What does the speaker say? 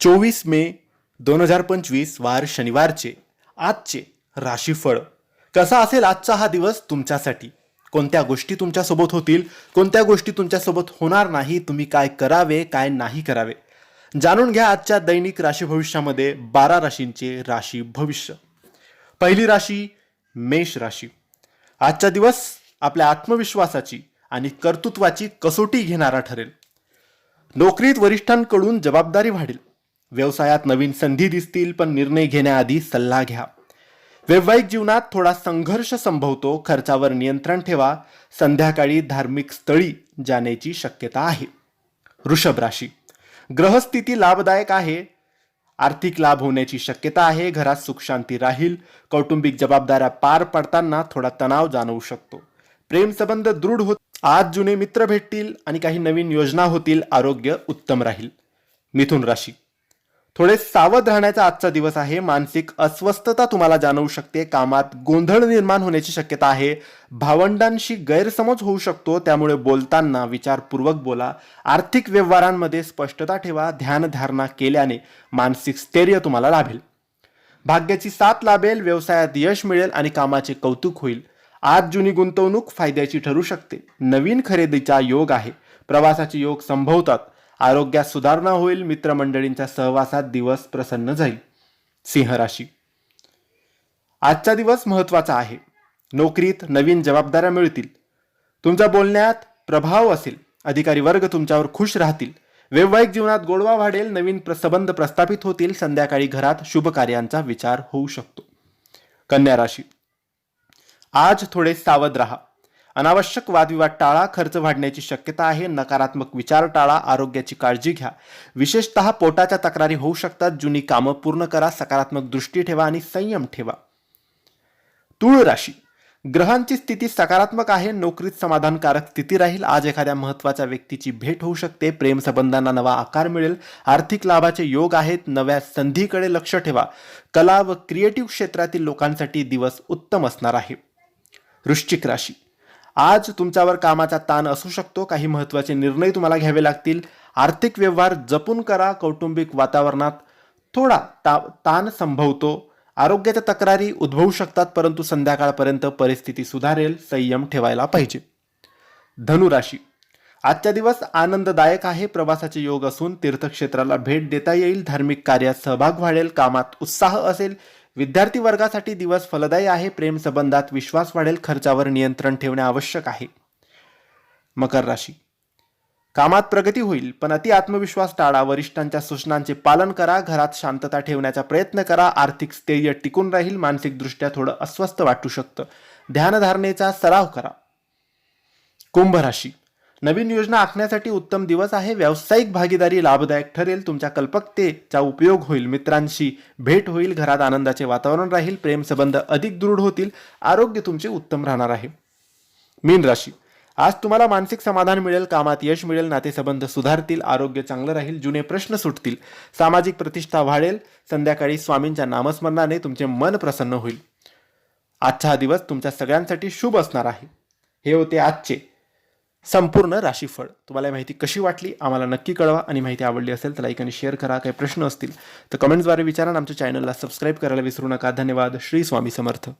चोवीस मे दोन हजार पंचवीस वार शनिवारचे. आजचे राशीफळ. कसा असेल आजचा हा दिवस तुमच्यासाठी? कोणत्या गोष्टी तुमच्यासोबत होतील? कोणत्या गोष्टी तुमच्यासोबत होणार नाही? तुम्ही काय करावे काय नाही करावे? जाणून घ्या आजच्या दैनिक राशी भविष्यामध्ये बारा राशींचे राशी भविष्य. पहिली राशी मेष राशी. आजचा दिवस आपल्या आत्मविश्वासाची आणि कर्तृत्वाची कसोटी घेणारा ठरेल. नोकरीत वरिष्ठांकडून जबाबदारी वाढेल. व्यवसायात नवीन संधी दिसतील पण निर्णय घेण्याआधी सल्ला घ्या. वैवाहिक जीवनात थोडा संघर्ष संभवतो. खर्चावर नियंत्रण ठेवा. संध्याकाळी धार्मिक स्थळी जाण्याची शक्यता आहे. वृषभ राशी. ग्रहस्थिती लाभदायक आहे. आर्थिक लाभ होण्याची शक्यता आहे. घरात सुखशांती राहील. कौटुंबिक जबाबदाऱ्या पार पडताना थोडा तणाव जाणवू शकतो. प्रेम संबंध दृढ होत आज जुने मित्र भेटतील आणि काही नवीन योजना होतील. आरोग्य उत्तम राहील. मिथुन राशी. थोडे सावध राहण्याचा आजचा दिवस आहे. मानसिक अस्वस्थता तुम्हाला जाणवू शकते. कामात गोंधळ निर्माण होण्याची शक्यता आहे. भावंडांशी गैरसमज होऊ शकतो. त्यामुळे बोलताना विचारपूर्वक बोला. आर्थिक व्यवहारांमध्ये स्पष्टता ठेवा. ध्यानधारणा केल्याने मानसिक स्थैर्य तुम्हाला लाभेल. भाग्याची साथ लाभेल. व्यवसायात यश मिळेल आणि कामाचे कौतुक होईल. आज जुनी गुंतवणूक फायद्याची ठरू शकते. नवीन खरेदीचा योग आहे. प्रवासाचे योग संभवतात. आरोग्यात सुधारणा होईल मित्रमंडळींच्या सहवासात दिवस प्रसन्न जाईल. सिंह राशी. आजचा दिवस महत्त्वाचा आहे. नोकरीत नवीन जबाबदाऱ्या मिळतील. तुमच्या बोलण्यात प्रभाव असेल. अधिकारी वर्ग तुमच्यावर खुश राहतील. वैवाहिक जीवनात गोडवा वाढेल नवीन प्र- संबंध प्रस्थापित होतील संध्याकाळी घरात शुभ कार्यांचा विचार होऊ शकतो. कन्या राशी. आज थोडे सावध राहा. अनावश्यक वादविवाद टाळा खर्च वाढण्याची शक्यता आहे नकारात्मक विचार टाळा आरोग्याची काळजी घ्या. विशेषतः पोटाच्या तक्रारी होऊ शकतात जुनी कामं पूर्ण करा सकारात्मक दृष्टी ठेवा आणि संयम ठेवा. तुळ राशी. ग्रहांची स्थिती सकारात्मक आहे नोकरीत समाधानकारक स्थिती राहील आज एखाद्या महत्त्वाच्या व्यक्तीची भेट होऊ शकते प्रेम संबंधांना नवा आकार मिळेल आर्थिक लाभाचे योग आहेत नव्या संधीकडे लक्ष ठेवा. कला व क्रिएटिव्ह क्षेत्रातील लोकांसाठी दिवस उत्तम असणार आहे. वृश्चिक राशी. आज तुमच्यावर कामाचा ताण असू शकतो. काही महत्त्वाचे निर्णय तुम्हाला घ्यावे लागतील. आर्थिक व्यवहार जपून करा. कौटुंबिक वातावरणात थोडा ता ताण संभवतो. आरोग्याच्या तक्रारी उद्भवू शकतात परंतु संध्याकाळपर्यंत परिस्थिती सुधारेल. संयम ठेवायला पाहिजे. धनुराशी. आजचा दिवस आनंददायक आहे. प्रवासाचे योग असून तीर्थक्षेत्राला भेट देता येईल. धार्मिक कार्यात सहभाग वाढेल. कामात उत्साह असेल. विद्यार्थी वर्गासाठी दिवस फलदायी आहे प्रेम संबंधात विश्वास वाढेल खर्चावर नियंत्रण ठेवणे आवश्यक आहे. मकर राशी. कामात प्रगती होईल पण अति आत्मविश्वास टाळा वरिष्ठांच्या सूचनांचे पालन करा घरात शांतता ठेवण्याचा प्रयत्न करा आर्थिक स्थैर्य टिकून राहील मानसिकदृष्ट्या थोडं अस्वस्थ वाटू शकतं. ध्यानधारणेचा सराव करा. कुंभ राशी. नवीन योजना आखण्यासाठी उत्तम दिवस आहे. व्यावसायिक भागीदारी लाभदायक ठरेल. तुमच्या कल्पकतेचा उपयोग होईल मित्रांशी. भेट होईल. घरात आनंदाचे वातावरण राहील. प्रेम संबंध अधिक दृढ होतील. आरोग्य तुमचे उत्तम राहणार आहे. मीन राशी. आज तुम्हाला मानसिक समाधान मिळेल. कामात यश मिळेल. नातेसंबंध सुधारतील. आरोग्य चांगलं राहील. जुने प्रश्न सुटतील. सामाजिक प्रतिष्ठा वाढेल. संध्याकाळी स्वामींच्या नामस्मरणाने तुमचे मन प्रसन्न होईल. आजचा हा दिवस तुमच्या सगळ्यांसाठी शुभ असणार आहे. हे होते आजचे संपूर्ण राशीफळ. तुम्हाला माहिती कशी वाटली? आम्हाला नक्की कळवा. आणि माहिती आवडली असेल तर लाईक आणि शेअर करा. काही प्रश्न असतील तर कमेंट्सद्वारे विचारा. आमच्या चॅनलला सबस्क्राईब करायला विसरू नका. धन्यवाद. श्री स्वामी समर्थ.